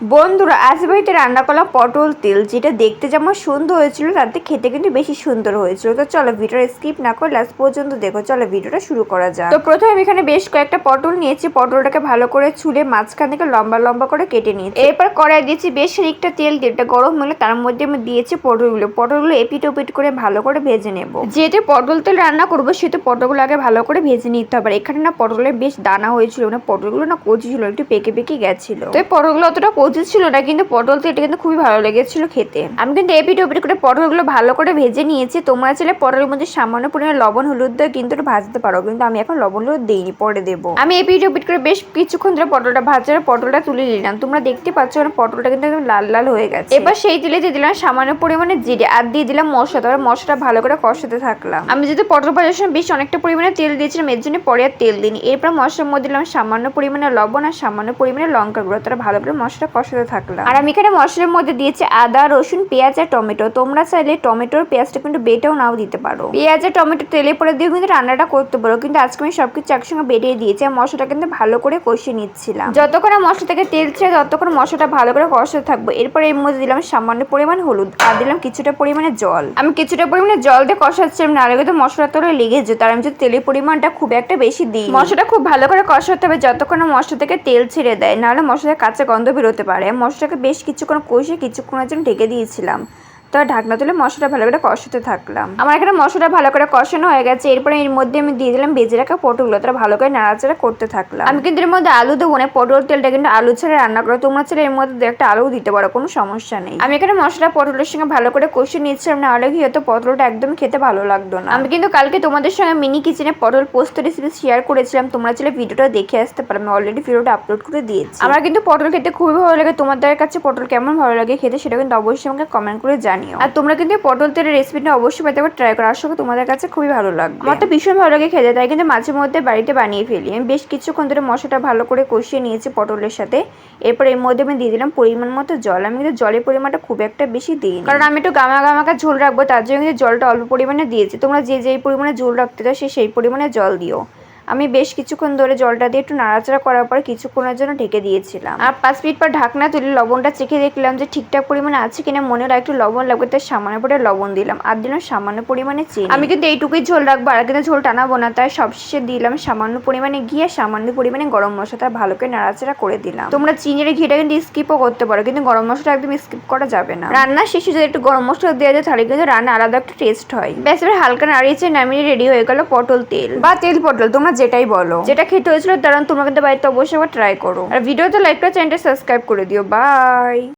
বন্ধুরা আজ বাড়িতে রান্না করলাম পটল তেল, যেটা দেখতে যেমন সুন্দর হয়েছিল, তাতে খেতে কিন্তু বেশি সুন্দর হয়েছিল। তো চলো ভিডিওটা স্কিপ না করে লাস্ট পর্যন্ত দেখো। চলো ভিডিওটা শুরু করা যাক। তো প্রথমে আমি এখানে বেশ কয়েকটা পটল নিয়েছি। পটলটাকে ভালো করে ছুলে মাঝখান থেকে লম্বা লম্বা করে কেটে নিয়েছি। এরপর কড়াই দিয়েছি বেশ খানিকটা তেল। তেলটা গরম হলে তার মধ্যে আমি দিয়েছি পটলগুলো। পটলগুলো এপিট ওপিট করে ভালো করে ভেজে নেব। যেহেতু পটল তেল রান্না করব, সেহেতু পটলগুলো আগে ভালো করে ভেজে নিতে হবে। এখানে না পটলের বেশ দানা হয়েছিল না পটলগুলো না কচি ছিল, একটু পেকে পেকে গেছিল। তো পটলগুলো অতটা কচি ছিল না, কিন্তু পটল তো এটা কিন্তু খুবই ভালো লেগেছিল খেতে। আমি কিন্তু এপিট ওপিট করে পটলগুলো ভালো করে ভেজে নিয়েছি। তোমরা চাইলে পটলের মধ্যে সামান্য পরিমাণে লবণ, হলুদ দিয়ে কিন্তু ভাজতে পারো, কিন্তু আমি এখন লবণ, হলুদ দিইনি, পরে দেবো। আমি এপিট ওপিট করে বেশ কিছুক্ষণ ধরে পটলটা ভাজার পটলটা তুলে নিলাম। তোমরা দেখতে পাচ্ছ আমার পটলটা কিন্তু একদম লাল লাল হয়ে গেছে। এবার সেই তেলে দিয়ে দিলাম সামান্য পরিমাণে জিরে আর দিয়ে দিলাম মশলা। তারপর মশলাটা ভালো করে কষাতে থাকলাম। আমি যদি পটল ভাজার সময় বেশ অনেকটা পরিমাণে তেল দিয়েছিলাম, এর জন্য পরে আর তেল দিইনি। এরপর মশলার মধ্যে দিলাম সামান্য পরিমাণে লবণ আর সামান্য পরিমাণে লঙ্কা গুঁড়ো তারা ভালো করে মশলা কষাতে থাকলাম আর আমি এখানে মশলার মধ্যে দিয়েছি আদা, রসুন, পেঁয়াজ আর টমেটো। তোমরা চাইলে টমেটোর পেঁয়াজটা কিন্তু বেটেও নাও দিতে পারো। পেঁয়াজ আর টমেটো তেলে পরে দিয়ে কিন্তু রান্নাটা করতে পারো, কিন্তু আজকে আমি সবকিছু একসঙ্গে বেরিয়ে দিয়েছি আর মশলাটা কিন্তু ভালো করে কষিয়ে নিচ্ছিলাম। যতক্ষণ মশলা থেকে তেল ছেড়ে ততক্ষণ মশলাটা ভালো করে কষাতে থাকব। এরপর এর মধ্যে দিলাম সামান্য পরিমাণ হলুদ আর দিলাম কিছুটা পরিমাণে জল। আমি কিছুটা পরিমাণে জল দিয়ে কষাচ্ছিলাম না আগে তো মশলা তোলে লেগে যেত আর আমি যদি তেলের পরিমাণটা খুব একটা বেশি দিই, মশলাটা খুব ভালো করে কষাতে হবে, যতক্ষণ মশলা থেকে তেল ছেড়ে দেয়, নাহলে মশলার কাঁচা গন্ধ বেরোতে পারে মশলাটাকে বেশ কিছুক্ষণ কষে কিছুক্ষণের জন্য ঢেকে দিয়েছিলাম। তো ঢাকনা তুলে মশলাটা ভালো করে কষাতে থাকলাম। আমার এখানে মশলাটা ভালো করে কষানো হয়ে গেছে। এরপরে এর মধ্যে আমি দিয়ে দিলাম বেজে রাখা পটলগুলো। তারা ভালো করে নাড়াচাড়া করতে থাকলাম। আমি কিন্তু এর মধ্যে আলু দেবো না। পটল তেলটা কিন্তু আলু ছাড়া রান্না করো। তোমরা ছেলে এর মধ্যে দু একটা আলু দিতে পারো, কোনো সমস্যা নেই। আমি এখানে মশলা পটলের সঙ্গে ভালো করে কষিয়ে নিচ্ছিলাম না হলে কি হয়তো পটলটা একদম খেতে ভালো লাগতো না। আমি কিন্তু কালকে তোমাদের সঙ্গে মিনি কিচেনে পটল পোস্ত রেসিপি শেয়ার করেছিলাম। তোমরা ছেলে ভিডিওটা দেখে আসতে পারো। আমি অলরেডি ভিডিওটা আপলোড করে দিয়েছি। আমার কিন্তু পটল খেতে খুবই ভালো লাগে। তোমাদের কাছে পটল কেমন ভালো লাগে খেতে, সেটা কিন্তু অবশ্যই আমাকে কমেন্ট করে জানিও। আর তোমরা কিন্তু পটল তেলের রেসিপিটা অবশ্যই পেতে পারো ট্রাই করো। আশা করি তোমাদের কাছে খুবই ভালো লাগবে। আমার তো ভীষণ ভালো লাগে খেতে তাই কিন্তু মাঝে মধ্যে বাড়িতে বানিয়ে ফেলি। আমি বেশ কিছুক্ষণ ধরে মশলাটা ভালো করে কষিয়ে নিয়েছি পটলের সাথে। এরপর এর মধ্যে আমি দিয়ে দিলাম পরিমাণ মতো জল। আমি কিন্তু জলের পরিমাণটা খুব একটা বেশি দিই কারণ আমি একটু গামা গামাকা ঝোল রাখব তার জন্য কিন্তু জলটা অল্প পরিমাণে দিয়েছি। তোমরা যে যেই পরিমাণে ঝোল রাখতে চাও সে সেই পরিমাণে জল দিও। আমি বেশ কিছুক্ষণ ধরে জলটা দিয়ে একটু নাড়াচাড়া করার পর কিছুক্ষণের জন্য ঢেকে দিয়েছিলাম। আর পাঁচ মিনিট পর ঢাকনা তুলে লবণটা চেখে দেখলাম যে ঠিকঠাক পরিমাণে আছে কিনা, মনে হয় একটু লবণ লাগবে, তাই সামান্য পরে লবণ দিলাম। আর দিলাম সামান্য পরিমাণে চিনি। আমি কিন্তু এইটুকুই ঝোল রাখব, আর কিন্তু ঝোল টানাবো না, তাই সবশেষে দিলাম সামান্য পরিমাণে ঘি আর সামান্য পরিমাণে গরম মশলাটা ভালো করে নাড়াচাড়া করে দিলাম। তোমরা চিনির ঘিটা কিন্তু স্কিপও করতে পারো, কিন্তু গরম মশলা একদম স্কিপ করা যাবে না। রান্নার শেষে যদি একটু গরম মশলা দেওয়া যায়, তাহলে কিন্তু রান্না আলাদা একটা টেস্ট হয়। এবার হালকা নাড়িয়েছে নামিয়ে রেডি হয়ে গেল পটল তেল। বা তেল পটল, তোমরা যেটাই বলো। যেটা খেতে হয়েছিল, দাঁড়ান, তোমরা কিন্তু বাড়িতে অবশ্যই ট্রাই করো। আর ভিডিওতে লাইক করে চ্যানেলটা সাবস্ক্রাইব করে দিও। বাই